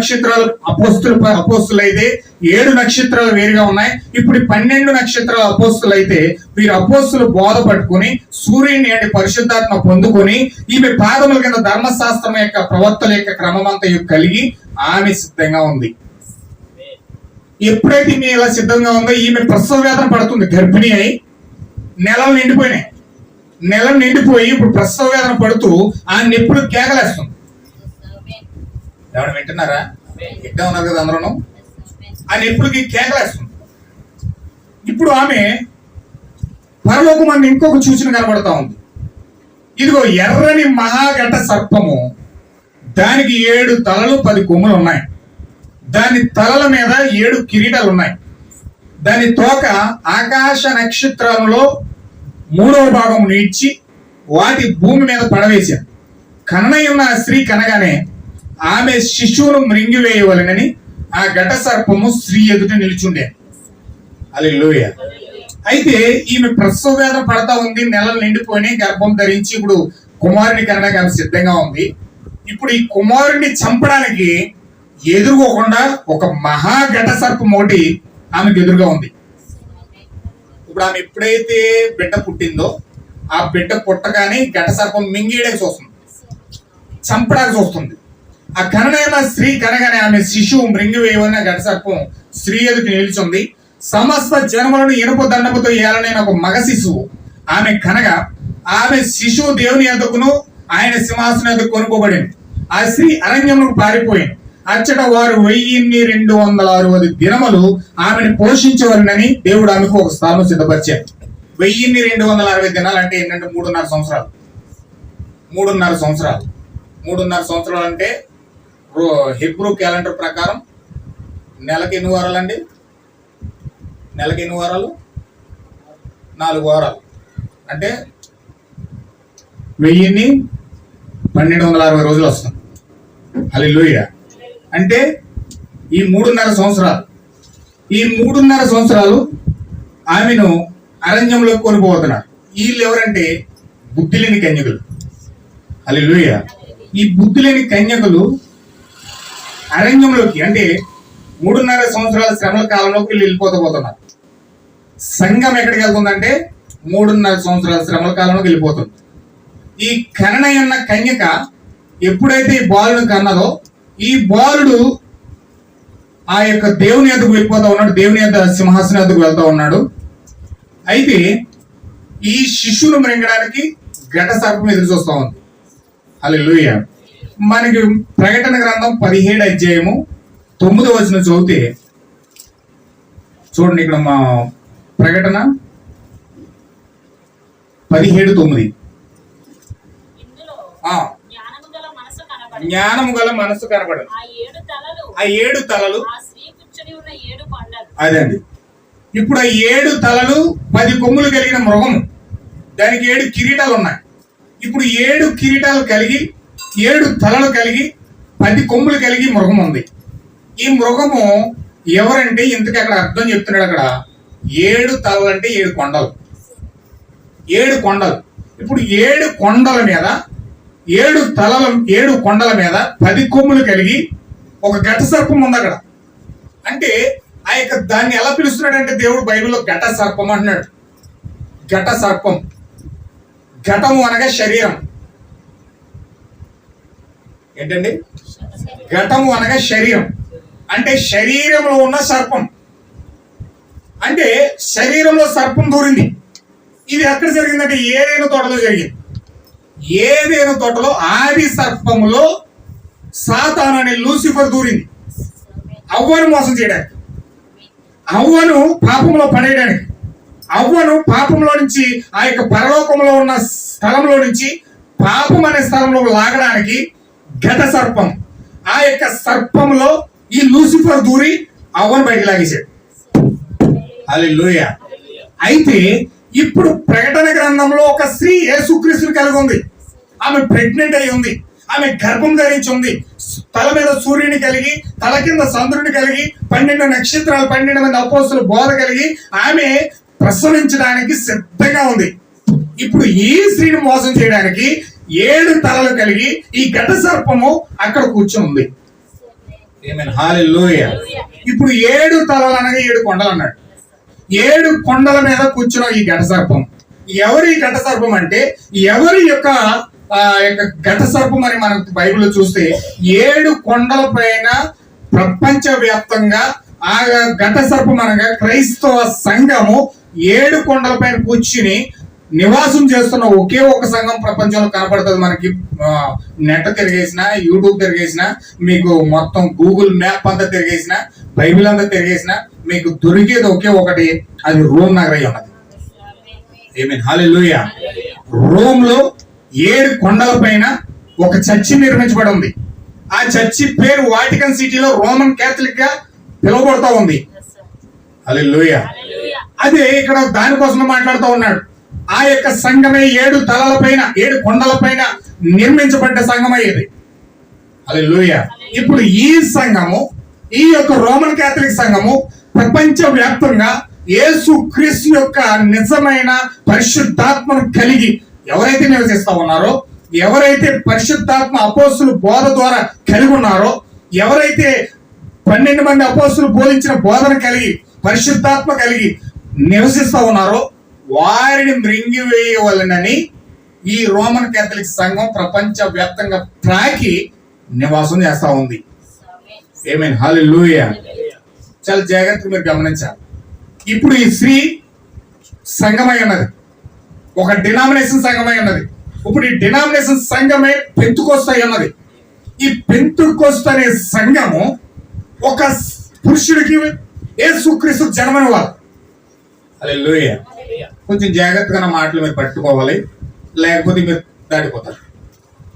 నక్షత్రాలు అపోస్తులు అపోస్తులు అయితే ఏడు నక్షత్రాలు వేరుగా ఉన్నాయి. ఇప్పుడు పన్నెండు నక్షత్రాల అపోస్తులు అయితే వీరు అపోస్తులు బోధ పట్టుకుని సూర్యుని అంటే పరిశుద్ధాత్మ పొందుకొని ఈమె పాదముల కింద ధర్మశాస్త్రం యొక్క ప్రవర్తన యొక్క క్రమమంతా కలిగి ఆమె సిద్ధంగా ఉంది. ఎప్పుడైతే ఈమె ఇలా సిద్ధంగా ఉందో ఈమె ప్రసవ వేదన పడుతుంది. గర్భిణి అయి నెలలు నిండిపోయినాయి. నెలలు నిండిపోయి ఇప్పుడు ప్రసవ వేదన పడుతూ ఆ నెప్పుడు కేకలేస్తుంది. ఎవరు వింటున్నారా? ఇట్లా ఉన్నారు కదా అందరూ ఆ నెప్పుడుకి కేకలేస్తుంది ఇప్పుడు ఆమె పరలోకం అని ఇంకొక సూచన కనబడతా ఉంది. ఇదిగో ఎర్రని మహాఘట సర్పము దానికి ఏడు తలలు పది కొమ్ములు ఉన్నాయి. దాని తలల మీద ఏడు కిరీటాలు ఉన్నాయి దాని తోక ఆకాశ నక్షత్రంలో మూడవ భాగం నీడ్చి వాటి భూమి మీద పడవేశారు. కన్నయ్య ఉన్న స్త్రీ కనగానే ఆమె శిశువును మృంగివేయవలనని ఆ ఘట సర్పము స్త్రీ ఎదుట నిలిచుండే. అది అయితే ఈమె ప్రసవ వేదన పడతా ఉంది నెలలు నిండిపోయి గర్భం ధరించి ఇప్పుడు కుమారుని కనడానికి ఆమె సిద్ధంగా ఉంది. ఇప్పుడు ఈ కుమారుడిని చంపడానికి ఎదురుకోకుండా ఒక మహా ఘట సర్పం ఒకటి ఆమెకు ఎదురుగా ఉంది. ఇప్పుడు ఆమె ఎప్పుడైతే బిడ్డ పుట్టిందో ఆ బిడ్డ పుట్టగానే ఘట సర్పం మింగేయడానికి చూస్తుంది. చంపడానికి చూస్తుంది. ఆ కరణేమ స్త్రీ కనగానే ఆమె శిశువు మృంగివేయవలన ఘట సర్పం స్త్రీ ఎదుటి నిలిచింది. సమస్త జనములను ఇనుప దండముతో ఏలనైన ఒక మగ శిశువు. ఆమె కనగా ఆమె శిశువు దేవుని ఎదుకును ఆయన సింహాసనం ఎదుకు కొనుకోబడింది ఆ స్త్రీ అరణ్యములకు పారిపోయింది. అచ్చట వారు వెయ్యిన్ని రెండు వందల అరవై దినములు ఆమెను పోషించవలనని దేవుడు ఆమెకు ఒక స్థానం సిద్ధపరిచారు వెయ్యిన్ని రెండు వందల అరవై దినాలు అంటే ఏంటంటే మూడున్నర సంవత్సరాలు. మూడున్నర సంవత్సరాలు. మూడున్నర సంవత్సరాలు అంటే హిబ్రూ క్యాలెండర్ ప్రకారం నెలకి ఎన్ని వారాలు అండి నెలకి ఎన్ని వారాలు? నాలుగు వారాలు. అంటే వెయ్యిన్ని పన్నెండు వందల అరవై రోజులు వస్తుంది. హల్లెలూయా అంటే ఈ మూడున్నర సంవత్సరాలు. ఈ మూడున్నర సంవత్సరాలు ఆమెను అరణ్యంలోకి కొనిపోతున్నారు వీళ్ళు ఎవరంటే బుద్ధి లేని కన్యకులు. హల్లెలూయా ఈ బుద్ధి లేని కన్యకులు అరణ్యంలోకి అంటే మూడున్నర సంవత్సరాల శ్రమల కాలంలోకి వీళ్ళు వెళ్ళిపోతూ పోతున్నారు. సంఘం ఎక్కడికి వెళ్తుందంటే మూడున్నర సంవత్సరాల శ్రమల కాలంలోకి వెళ్ళిపోతుంది. ఈ కననయ్య ఉన్న కన్యక ఎప్పుడైతే ఈ బాలుడు కన్నదో ఈ బాలుడు ఆ యొక్క దేవుని ఎద్దకు వెళ్ళిపోతా ఉన్నాడు దేవుని యొక్క సింహాసనం ఎద్దకు వెళ్తా ఉన్నాడు. అయితే ఈ శిశువును మృంగడానికి ఘట సర్పం ఎదురు చూస్తా ఉంది. హల్లెలూయా. మనకి ప్రకటన గ్రంథం పదిహేడు అధ్యాయము తొమ్మిది వచ్చిన చదివితే చూడండి ఇక్కడ మా ప్రకటన పదిహేడు తొమ్మిది. జ్ఞానము గల మనసు కనబడదు. ఆ ఏడు తలలు కొండలు. అదండి ఇప్పుడు ఆ ఏడు తలలు పది కొమ్ములు కలిగిన మృగము. దానికి ఏడు కిరీటాలు ఉన్నాయి. ఇప్పుడు ఏడు కిరీటాలు కలిగి ఏడు తలలు కలిగి పది కొమ్ములు కలిగి మృగం ఉంది. ఈ మృగము ఎవరంటే ఇంతకు అక్కడ అర్థం చెప్తున్నాడు అక్కడ? ఏడు తలలు అంటే ఏడు కొండలు. ఏడు కొండలు. ఇప్పుడు ఏడు కొండల మీద ఏడు తలల ఏడు కొండల మీద పది కొమ్ములు కలిగి ఒక ఘట సర్పం ఉంది అక్కడ. అంటే ఆ యొక్క దాన్ని ఎలా పిలుస్తున్నాడంటే దేవుడు బైబిల్లో ఘట సర్పం అంటున్నాడు. ఘట సర్పం ఘటము అనగా శరీరం. ఏంటండి? ఘటము అనగా శరీరం. అంటే శరీరంలో ఉన్న సర్పం. అంటే శరీరంలో సర్పం దూరింది. ఇది ఎక్కడ జరిగిందంటే ఏదైనా తోటలో జరిగింది. ఏదైనా తోటలో ఆది సర్పములో సాతాన్ అనే లూసిఫర్ దూరింది. అవ్వను మోసం చేయడానికి. అవ్వను పాపంలో పడేయడానికి. అవ్వను పాపంలో నుంచి ఆ యొక్క పరలోకంలో ఉన్న స్థలంలో నుంచి పాపం అనే స్థలంలో లాగడానికి ఘట సర్పం. ఆ యొక్క సర్పంలో ఈ లూసిఫర్ దూరి అవ్వను బయటకు లాగేశాడు. లూయ అయితే ఇప్పుడు ప్రకటన గ్రంథంలో ఒక స్త్రీ యేసుక్రీస్తుని కలిగి ఉంది. ఆమె ప్రెగ్నెంట్ అయి ఉంది. ఆమె గర్భం ధరించి ఉంది తల మీద సూర్యుని కలిగి తల కింద చంద్రుని కలిగి పన్నెండు నక్షత్రాలు పన్నెండు మంది అపోసులు బోధ కలిగి ఆమె ప్రసవించడానికి సిద్ధంగా ఉంది. ఇప్పుడు ఈ స్త్రీని మోసం చేయడానికి ఏడు తలలు కలిగి ఈ ఘట సర్పము అక్కడ కూర్చొని ఉంది ఏమైనా హాలెలూయ ఇప్పుడు ఏడు తలలు అనగా ఏడు కొండలు అన్నాడు. ఏడు కొండల మీద కూర్చున్న ఈ ఘట సర్పం. ఎవరి ఘట సర్పం అంటే ఎవరి యొక్క ఆ యొక్క ఘట సర్పం అని మనం బైబిల్లో చూస్తే ఏడు కొండల పైన ప్రపంచ వ్యాప్తంగా ఆ ఘట సర్పం అనగా క్రైస్తవ సంఘము ఏడు కొండల పైన కూర్చుని నివాసం చేస్తున్న ఒకే ఒక సంఘం ప్రపంచంలో కనపడుతుంది మనకి. నెట్ తిరిగేసిన యూట్యూబ్ తిరిగేసిన మీకు మొత్తం గూగుల్ మ్యాప్ అంతా తిరిగేసిన బైబిల్ అంతా తిరిగేసిన మీకు దొరికేది ఒకే ఒకటి అది రోమ్ నగరై ఉన్నది. ఏమీన్ హాలెలూయ రోమ్లో ఏడు కొండల పైన ఒక చర్చి నిర్మించబడి ఉంది. ఆ చర్చి పేరు వాటికన్ సిటీలో రోమన్ క్యాథలిక్గా పిలువబడుతూ ఉంది. హాలెలూయ అదే ఇక్కడ దానికోసం మాట్లాడుతూ ఉన్నాడు. ఆ యొక్క సంఘమే ఏడు తలల పైన ఏడు కొండల పైన నిర్మించబడ్డ సంఘమే ఇది. లూయ ఇప్పుడు ఈ సంఘము ఈ యొక్క రోమన్ కేథలిక్ సంఘము ప్రపంచ వ్యాప్తంగా యేసు క్రీస్తు యొక్క నిజమైన పరిశుద్ధాత్మను కలిగి ఎవరైతే నివసిస్తా ఉన్నారో ఎవరైతే పరిశుద్ధాత్మ అపోసులు బోధ ద్వారా కలిగి ఉన్నారో ఎవరైతే పన్నెండు మంది అపోసులు బోధించిన బోధన కలిగి పరిశుద్ధాత్మ కలిగి నివసిస్తా ఉన్నారో వారిని మృంగివేయవలనని ఈ రోమన్ కేథలిక్ సంఘం ప్రపంచ వ్యాప్తంగా త్రాకి నివాసం చేస్తా ఉంది. ఏమైనా హాలి లూయ చాలా జాగ్రత్తగా మీరు గమనించాలి. ఇప్పుడు ఈ స్త్రీ సంఘమై ఉన్నది. ఒక డినామినేషన్ సంఘమై ఉన్నది. ఇప్పుడు ఈ డినామినేషన్ సంఘమే పెంతుకొస్తాయి ఉన్నది. ఈ పెంతుకొస్త అనే సంఘము ఒక పురుషుడికి యేసుక్రీస్తు జన్మని హల్లెలూయా. కొంచెం జాగ్రత్తగా నా మాటలు మీరు పట్టుకోవాలి. లేకపోతే మీరు దాటిపోతారు.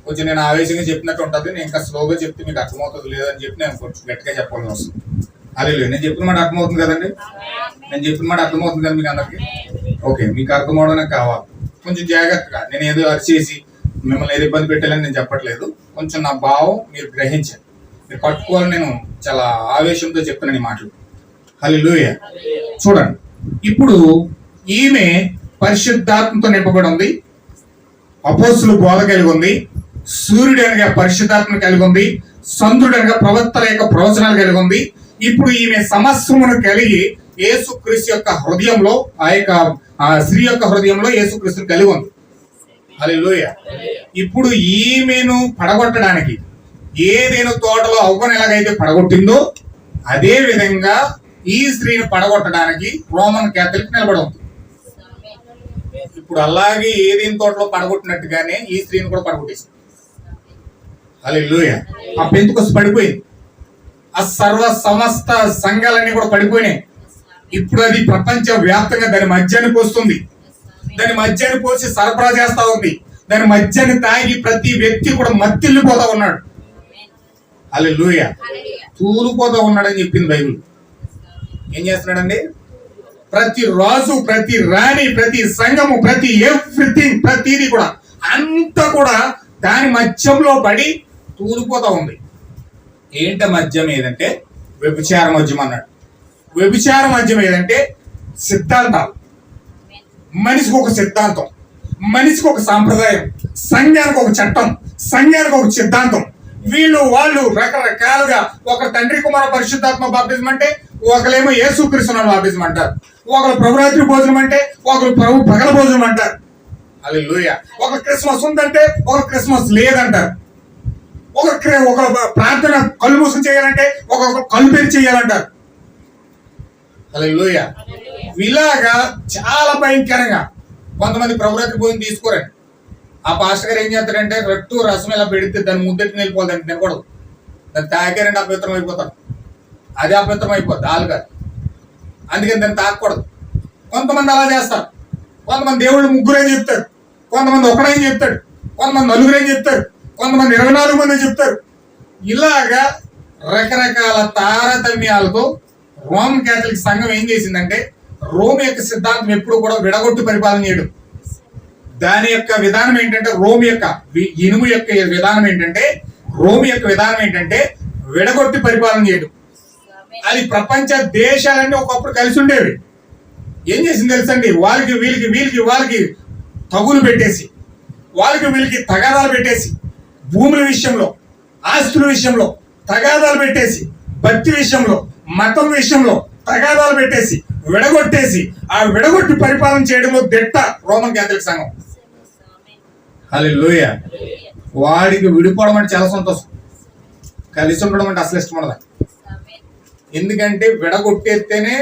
కొంచెం నేను ఆవేశంగా చెప్పినట్టు ఉంటుంది. నేను ఇంకా స్లోగా చెప్తే మీకు అర్థమవుతుంది లేదని చెప్పి నేను కొంచెం గట్టిగా చెప్పాల్సి వస్తుంది. అదే నేను చెప్పిన మాట అర్థమవుతుంది కదండి? నేను చెప్పిన మాట అర్థమవుతుంది కదా మీకు అందరికి? ఓకే మీకు అర్థమవడం నాకు కావాలి. కొంచెం జాగ్రత్తగా. నేను ఏదో అరిచేసి మిమ్మల్ని ఏదో ఇబ్బంది పెట్టాలని నేను చెప్పట్లేదు. కొంచెం నా భావం మీరు గ్రహించండి. మీరు పట్టుకోవాలని నేను చాలా ఆవేశంతో చెప్తున్నాను ఈ మాటలు. హల్లెలూయా. చూడండి. ఇప్పుడు ఈమె పరిశుద్ధాత్మతో నింపబడి ఉంది అపోస్తులు బోధ కలిగి ఉంది సూర్యుడు అనగా పరిశుద్ధాత్మ కలిగి ఉంది చంద్రుడు అనగా ప్రవక్తల యొక్క ప్రవచనాలు కలిగి ఉంది ఇప్పుడు ఈమె సమస్యమును కలిగి యేసుక్రీస్తు యొక్క హృదయంలో ఆ యొక్క ఆ స్త్రీ యొక్క హృదయంలో యేసుక్రీస్తుని కలిగి ఉంది. హల్లెలూయా. ఇప్పుడు ఈమెను పడగొట్టడానికి ఏదేను తోటలో అవ్వను ఎలాగైతే పడగొట్టిందో అదే విధంగా ఈ స్త్రీని పడగొట్టడానికి రోమన్ క్యాథలిక్ నిలబడి ఉంది ఇప్పుడు అలాగే ఏదేని తోటలో పడగొట్టినట్టుగానే ఈ స్త్రీని కూడా పడగొట్టేసింది. హల్లెలూయా. ఆ పెంతుకొసి పడిపోయింది. ఆ సర్వ సమస్త సంఘాలన్నీ కూడా పడిపోయినాయి. ఇప్పుడు అది ప్రపంచ వ్యాప్తంగా దాని మధ్యానికి వస్తుంది దాని మధ్యాన్ని పోసి సరఫరా చేస్తా ఉంది. దాని మధ్యాన్ని తాగి ప్రతి వ్యక్తి కూడా మత్తిల్లిపోతా ఉన్నాడు. అలా లూయ తూలిపోతా ఉన్నాడని చెప్పింది బైబిల్. ఏం చేస్తున్నాడండి? ప్రతి రాజు ప్రతి రాణి ప్రతి సంఘము ప్రతి ఎవ్రీథింగ్ ప్రతిది కూడా అంతా కూడా దాని మధ్యంలో పడి తూలిపోతా ఉంది. ఏంట మద్యం ఏదంటే? వ్యభిచార మద్యం అన్నాడు. వ్యభిచార మద్యం ఏదంటే? సిద్ధాంతాలు. మనిషికి ఒక సిద్ధాంతం. మనిషికి ఒక సాంప్రదాయం. సంఘానికి ఒక చట్టం. సంఘానికి ఒక సిద్ధాంతం. వీళ్ళు వాళ్ళు రకరకాలుగా ఒక తండ్రి కుమార పరిశుద్ధాత్మ బాప్తిజం అంటే ఒకరేమో యేసుక్రీస్తున్న బాప్తిజం అంటారు ఒకరు ప్రభురాత్రి భోజనం అంటే ఒకరు ప్రభు పగల భోజనం అంటారు. అది ఒక క్రిస్మస్ ఉందంటే ఒక క్రిస్మస్ లేదంటారు. ఒక ఒక ప్రార్థన కళ్ళు మూసం చేయాలంటే ఒక కళ్ళు తెరిచి చేయాలంటారు. లూయ ఇలాగా చాలా భయంకరంగా కొంతమంది ప్రభురాత్రి భోజనం తీసుకోరండి. ఆ పాస్టర్ గారు ఏం చేస్తారంటే రట్టు రసం ఇలా పెడితే దాన్ని ముద్దెట్టుకుని వెళ్ళిపోదండి తినకూడదు దాన్ని తాగారంటే అపవిత్రం అయిపోతారు. అది అపవిత్రం అయిపోద్ది ఆలుగారు అందుకని దాన్ని తాగకూడదు కొంతమంది అలా చేస్తారు. కొంతమంది దేవుళ్ళు ముగ్గురే చెప్తారు. కొంతమంది ఒకడేం చెప్తాడు. కొంతమంది నలుగురేం చెప్తారు. కొంతమంది ఇరవై నాలుగు మంది చెప్తారు. ఇలాగా రకరకాల తారతమ్యాలతో రోమ్ క్యాథలిక్ సంఘం ఏం చేసిందంటే రోమ్ యొక్క సిద్ధాంతం ఎప్పుడు కూడా విడగొట్టి పరిపాలన చేయడం. దాని యొక్క విధానం ఏంటంటే రోమ్ యొక్క ఇనుము యొక్క విధానం ఏంటంటే రోమ్ యొక్క విధానం ఏంటంటే విడగొట్టి పరిపాలన చేయడం. అది ప్రపంచ దేశాలన్నీ ఒకప్పుడు కలిసి ఉండేవి. ఏం చేసింది తెలుసండి? వాళ్ళకి వీళ్ళకి వీళ్ళకి వాళ్ళకి తగులు పెట్టేసి వాళ్ళకి వీళ్ళకి తగాదాలు పెట్టేసి భూముల విషయంలో ఆస్తుల విషయంలో తగాదాలు పెట్టేసి భక్తి విషయంలో మతం విషయంలో తగాదాలు పెట్టేసి విడగొట్టేసి ఆ విడగొట్టి పరిపాలన చేయడంలో దిట్ట రోమన్ క్యాథలిక్ సంఘం. అది వాడికి విడిపోవడం అంటే చాలా సంతోషం. కలిసి ఉండడం అంటే అసలు ఇష్టం ఉండదు. ఎందుకంటే విడగొట్టేస్తేనే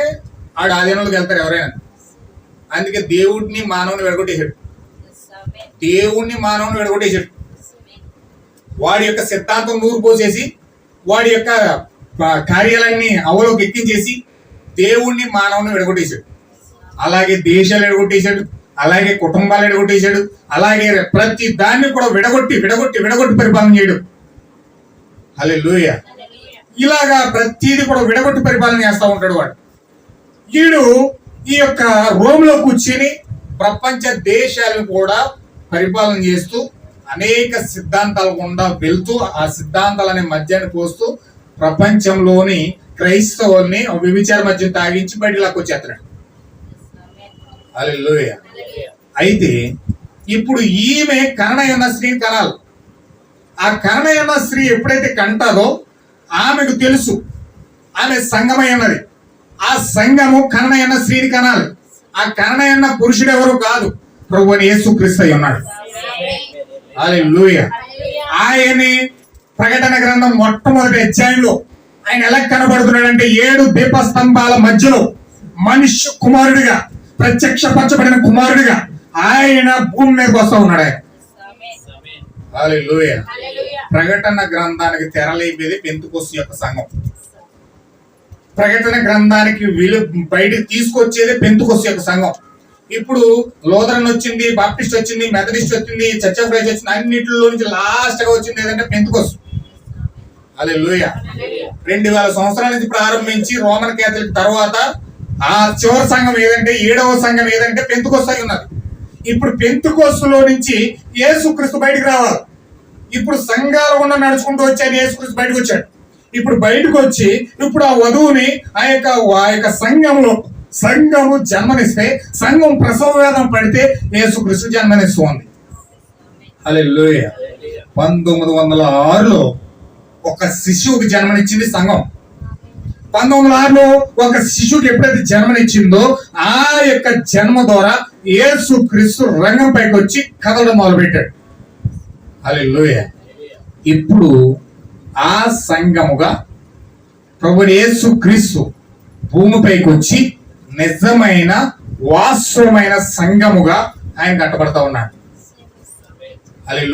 ఆడు ఆధీనంలోకి వెళ్తారు ఎవరైనా. అందుకే దేవుడిని మానవుని విడగొట్టేసాడు దేవుణ్ణి మానవుని విడగొట్టేసాడు వాడి యొక్క సిద్ధాంతం నూరు పోసేసి వాడి యొక్క కార్యాలన్నీ అవలోకి ఎక్కించేసి దేవుణ్ణి మానవుని విడగొట్టేశాడు. అలాగే దేశాలు విడగొట్టేశాడు. అలాగే కుటుంబాలు విడగొట్టేశాడు. అలాగే ప్రతి దాన్ని కూడా విడగొట్టి విడగొట్టి విడగొట్టి పరిపాలన చేయడు. అలే ఇలాగా ప్రతిదీ కూడా విడగొట్టి పరిపాలన చేస్తూ ఉంటాడు వాడు. వీడు ఈ యొక్క రోమ్లో కూర్చుని ప్రపంచ దేశాలను కూడా పరిపాలన చేస్తూ అనేక సిద్ధాంతాల గుండా వెళ్తూ ఆ సిద్ధాంతాలనే మద్యాన్ని పోస్తూ ప్రపంచంలోని క్రైస్తవుల్ని విభిచార మద్యం తాగించి బయటలోకి లాక్కొచ్చేస్తున్నాడు అలెలుయ అయితే ఇప్పుడు ఈమె కననయున్న స్త్రీని కనాలి. ఆ కననయున్న స్త్రీ ఎప్పుడైతే కంటాదో ఆమెకు తెలుసు. ఆమె సంగమై ఉన్నది ఆ సంఘము కననయున్న స్త్రీని కనాలి. ఆ కననయున్న పురుషుడు ఎవరు కాదు. ప్రభు యేసు క్రీస్తు ఉన్నాడు. అలెలుయ ఆయనే ప్రకటన గ్రంథం మొట్టమొదటి అధ్యాయంలో ఆయన ఎలా కనబడుతున్నాడంటే ఏడు దీపస్తంభాల మధ్యలో మనుష్య కుమారుడిగా ప్రత్యక్షపరచబడిన కుమారుడిగా ఆయన భూమి మీదకి వస్తా ఉన్నాడు ఆయన. ప్రకటన గ్రంథానికి తెరలేపేది పెంతుకొస్తు యొక్క సంఘం. ప్రకటన గ్రంథానికి విలు బయటికి తీసుకొచ్చేది పెంతుకొస్తు యొక్క సంఘం. ఇప్పుడు లోదరన్ వచ్చింది బాప్టిస్ట్ వచ్చింది మెథడిస్ట్ వచ్చింది చర్చ్ ఆఫ్ క్రైస్ట్ వచ్చింది అన్నిటిలో నుంచి లాస్ట్గా వచ్చింది ఏదంటే పెంతుకొస్తు అదే లూయ రెండు వేల సంవత్సరాల నుంచి ప్రారంభించి రోమన్ క్యాథలిక్ తర్వాత ఆ చివరి సంఘం ఏదంటే ఏడవ సంఘం ఏదంటే పెంతుకొస్తాయి ఉన్నది. ఇప్పుడు పెంతుకోస్తులో నుంచి యేసుక్రీస్తు బయటికి రావాలి. ఇప్పుడు సంఘాలు ఉన్న నడుచుకుంటూ వచ్చాడు యేసుకృష్ణ బయటకు వచ్చాడు. ఇప్పుడు బయటకు వచ్చి ఇప్పుడు ఆ వధువుని ఆ యొక్క ఆ యొక్క సంఘంలో సంఘము జన్మనిస్తే సంఘం ప్రసవ వేదం పడితే యేసుక్రీస్తు జన్మనిస్తుంది. అలే పంతొమ్మిది వందల ఆరులో ఒక శిశువుకి జన్మనిచ్చింది సంఘం. పంతొమ్మిది వందల ఆరులో ఒక శిశువుకి ఎప్పుడైతే జన్మనిచ్చిందో ఆ యొక్క జన్మ ద్వారా యేసు క్రీస్తు రంగం పైకి వచ్చి కదలడం మొదలు పెట్టాడు ఇప్పుడు ఆ సంఘముగా ప్రభుడేసు క్రీస్తు భూమిపైకి వచ్చి నిజమైన వాస్తవమైన సంఘముగా ఆయన కట్టబడతా ఉన్నాడు. అది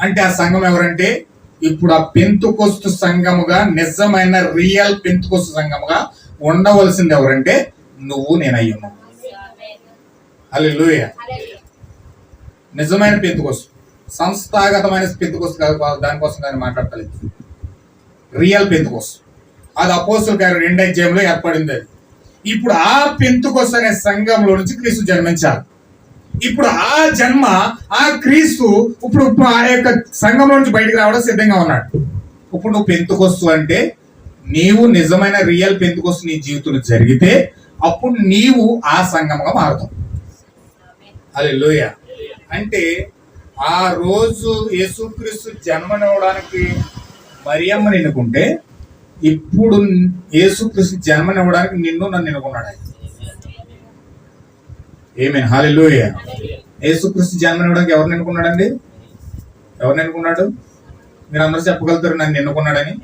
అంటే ఆ సంఘం ఎవరంటే ఇప్పుడు ఆ పెంతుకొస్తు సంఘముగా నిజమైన రియల్ పెంతుకొస్తు సంఘముగా ఉండవలసింది ఎవరంటే నువ్వు నేను అయ్యున్నావు నిజమైన పెంతుకొస్తు. సంస్థాగతమైన పెంతుకొస్తు కాదు దానికోసం దాన్ని మాట్లాడతలేదు. రియల్ పెంతుకొస్తు అది అపోస్తుల గారి రెండు అధ్యాయంలో ఏర్పడింది అది. ఇప్పుడు ఆ పెంతుకొస్తు అనే సంఘంలో నుంచి క్రీస్తు జన్మించాలి ఇప్పుడు ఆ జన్మ ఆ క్రీస్తు ఇప్పుడు ఆ యొక్క సంఘంలో నుంచి బయటికి రావడం సిద్ధంగా ఉన్నాడు. ఇప్పుడు నువ్వు పెంతుకొస్తు అంటే నీవు నిజమైన రియల్ పెంతుకొస్తు నీ జీవితంలో జరిగితే అప్పుడు నీవు ఆ సంఘంగా మారుతావు. అది లోయ అంటే ఆ రోజు యేసుక్రీస్తు జన్మనివ్వడానికి మరియమ్మని ఎన్నుకుంటే ఇప్పుడు యేసుక్రీస్తు జన్మనివ్వడానికి నిన్ను నన్ను ఎన్నుకున్నాడు ఆయన. ఏమేన్ హాలెలూయ యేసుక్రీస్తు జన్మనివ్వడానికి ఎవరిని ఎన్నుకున్నాడండి ఎవరిని ఎన్నుకున్నాడు మీరు అందరూ చెప్పగలుగుతారు నన్ను ఎన్నుకున్నాడని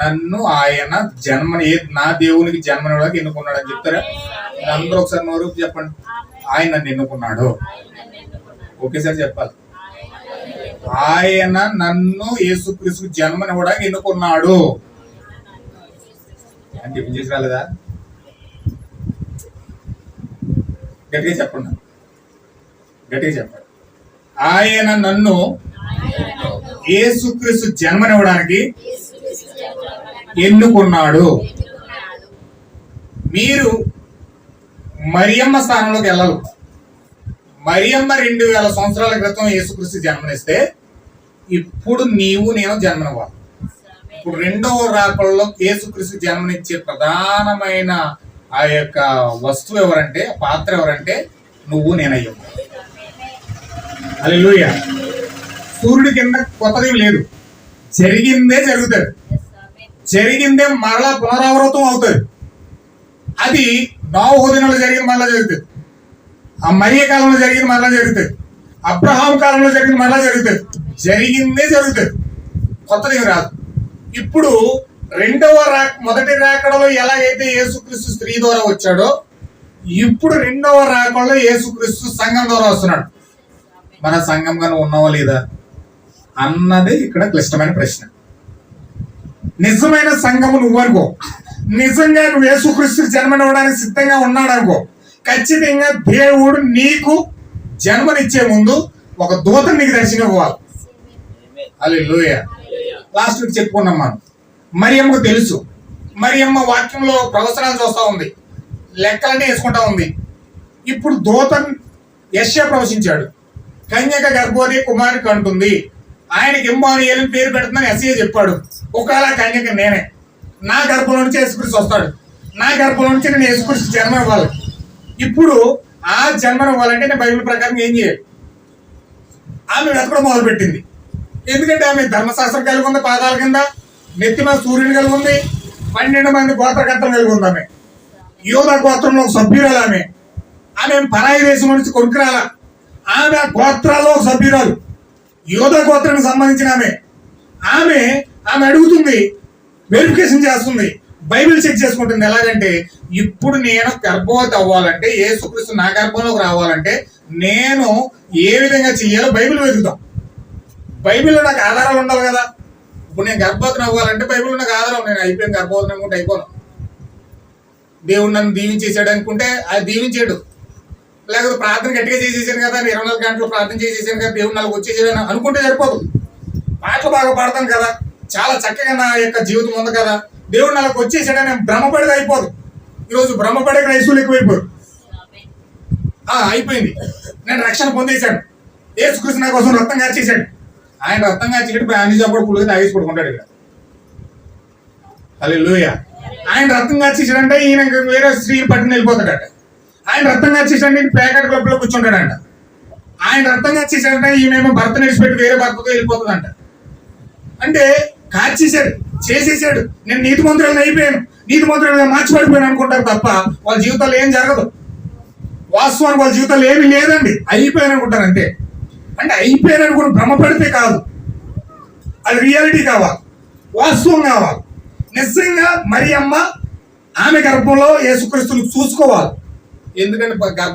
నన్ను ఆయన జన్మని ఏ నా దేవునికి జన్మనివ్వడానికి ఎన్నుకున్నాడని చెప్తారా? అందరూ ఒకసారి నోరు చెప్పండి. ఆయన నన్ను ఎన్నుకున్నాడు ఒకేసారి చెప్పాలి. ఆయన నన్ను యేసుక్రీస్తు జన్మనివ్వడానికి ఎన్నుకున్నాడు. అని చెప్పి చేసి రాలేదా? గట్టిగా చెప్పండి. గట్టిగా చెప్పండి. ఆయన నన్ను యేసుక్రీస్తు జన్మనివ్వడానికి ఎన్నుకున్నాడు. మీరు మరియమ్మ స్థానంలోకి వెళ్ళాలి. మరియమ్మ రెండు వేల సంవత్సరాల క్రితం యేసుక్రీస్తు జన్మనిస్తే ఇప్పుడు నీవు నేను జన్మనివ్వాలి. ఇప్పుడు రెండవ రాకల్లో యేసుక్రీస్తు జన్మనిచ్చే ప్రధానమైన ఆ యొక్క వస్తువు ఎవరంటే పాత్ర ఎవరంటే నువ్వు నేనయ్యం. అది సూర్యుడి కింద కొత్తది లేదు. జరిగిందే జరుగుతుంది. జరిగిందే మరలా పునరావృతం అవుతుంది. అది నవోదినలో జరిగింది మరలా జరుగుతుంది. ఆ మరియ కాలంలో జరిగింది మరలా జరుగుతుంది. అబ్రహాం కాలంలో జరిగింది మరలా జరుగుతుంది. జరిగిందే జరుగుతుంది. కొత్తది రాదు. ఇప్పుడు రెండవ రా మొదటి రాకడలో ఎలాగైతే యేసుక్రీస్తు స్త్రీ ద్వారా వచ్చాడో ఇప్పుడు రెండవ రాకడలో యేసుక్రీస్తు సంఘం ద్వారా వస్తున్నాడు. మన సంఘంగా ఉన్నావా లేదా? అన్నది ఇక్కడ క్లిష్టమైన ప్రశ్న. నిజమైన సంఘము నువ్వు అనుకో నిజంగా నువ్వు యేసుక్రీస్తు జన్మనివ్వడానికి సిద్ధంగా ఉన్నాడు అనుకో ఖచ్చితంగా దేవుడు నీకు జన్మనిచ్చే ముందు ఒక దూతను నీకు దర్శనం ఇవ్వాలి అది లోయ లాస్ట్ వీక్ చెప్పుకున్నాం మనం. మరియమ్మకు తెలుసు. మరియమ్మ వాక్యంలో ప్రవచనాలు చూస్తూ ఉంది. లెక్కలన్నీ వేసుకుంటా ఉంది. ఇప్పుడు దూతన్ యశ్య ప్రవచించాడు. కన్యక గర్భవతి కుమారుడికి అంటుంది. ఆయనకి ఇమ్మానుయేలు అని పేరు పెడుతుందని ఎస్ఏ చెప్పాడు. ఒకవేళ కన్యక నేనే. నా గర్భం నుంచి యేసుకృష్ణ వస్తాడు. నా గర్భం నుంచి నేను యేసుకృష్ణ జన్మ ఇవ్వాలి. ఇప్పుడు ఆ జన్మ ఇవ్వాలంటే నేను బైబిల్ ప్రకారం ఏం చేయాలి ఆమె వెతకడం మొదలుపెట్టింది ఎందుకంటే ఆమె ధర్మశాస్త్రం కలిగి ఉంది పాదాల కింద నెత్తి సూర్యుని కలిగి ఉంది పన్నెండు మంది గోత్రకర్తలు కలిగి ఉంది ఆమె. యోధ గోత్రంలో ఒక సభ్యురాలు ఆమె. ఆమె పరాయి దేశం నుంచి కొనుక్కురాల. ఆమె గోత్రాల్లో ఒక సభ్యురాలు. యోధ గోత్రానికి సంబంధించిన ఆమె. ఆమె ఆమె అడుగుతుంది వెరిఫికేషన్ చేస్తుంది. బైబిల్ చెక్ చేసుకుంటుంది ఎలాగంటే ఇప్పుడు నేను గర్భవతి అవ్వాలంటే ఏసుక్రీస్తు నా గర్భంలోకి రావాలంటే నేను ఏ విధంగా చెయ్యాలో బైబిల్ వెతుకుతాం. బైబిల్లో నాకు ఆధారాలు ఉండాలి కదా. ఇప్పుడు నేను గర్భవతిని అవ్వాలంటే బైబిల్లో నాకు ఆధారం నేను అయిపోయాను గర్భవతిని అనుకుంటే అయిపోను. దేవుడు నన్ను దీవించేసాడు అనుకుంటే అది దీవించాడు. లేకపోతే ప్రార్థన గట్టిగా చేసేసాను కదా ఇరవై నాలుగు గంటలు ప్రార్థన చేసేసాను కదా దేవుడు నాకు వచ్చేసాడు అనుకుంటే సరిపోదు. పాటలు బాగా పాడతాను కదా. చాలా చక్కగా నా యొక్క జీవితం ఉంది కదా. దేవుడు నాకు వచ్చేసాడని నేను భ్రమపడేది అయిపోదు. ఈరోజు భ్రమపడే క్రైస్తువులు ఎక్కువైపోరు. ఆ, అయిపోయింది. నేను రక్షణ పొందేశాడు ఏసుకృష్ణ కోసం రక్తం కాచేశాడు ఆయన రక్తం కార్చేటప్పుడు ఆయన చెప్పడం పుల్లుగా తాగేసి పడుకుంటాడు ఇక్కడ. అది ఆయన రక్తం కార్చేసాడంటే ఈయన వేరే స్త్రీ పట్టుకుని వెళ్ళిపోతాడట. ఆయన రక్తం కార్చేసాడంటే నేను ప్యాకెట్ క్లబ్లో కూర్చుంటాడంట. ఆయన రక్తం కార్చేసాడంటే ఈమెమో భర్త నిడిచిపెట్టి వేరే భర్తతో వెళ్ళిపోతుందంట అంటే కార్చేశాడు. చేసేసాడు. నేను నీతి మంత్రులను అయిపోయాను. నీతి మంత్రులుగా మార్చిపడిపోయాను అనుకుంటారు తప్ప వాళ్ళ జీవితాలు ఏం జరగదు. వాస్తవానికి వాళ్ళ జీవితాలు ఏమీ లేదండి. అయిపోయాను అనుకుంటారు అంతే. అంటే అయిపోయాను అనుకుని భ్రమపడితే కాదు. అది రియాలిటీ కావాలి. వాస్తవం కావాలి. నిజంగా మరి అమ్మ ఆమె గర్భంలో యేసుక్రీస్తులు చూసుకోవాలి. ఎందుకంటే గర్భం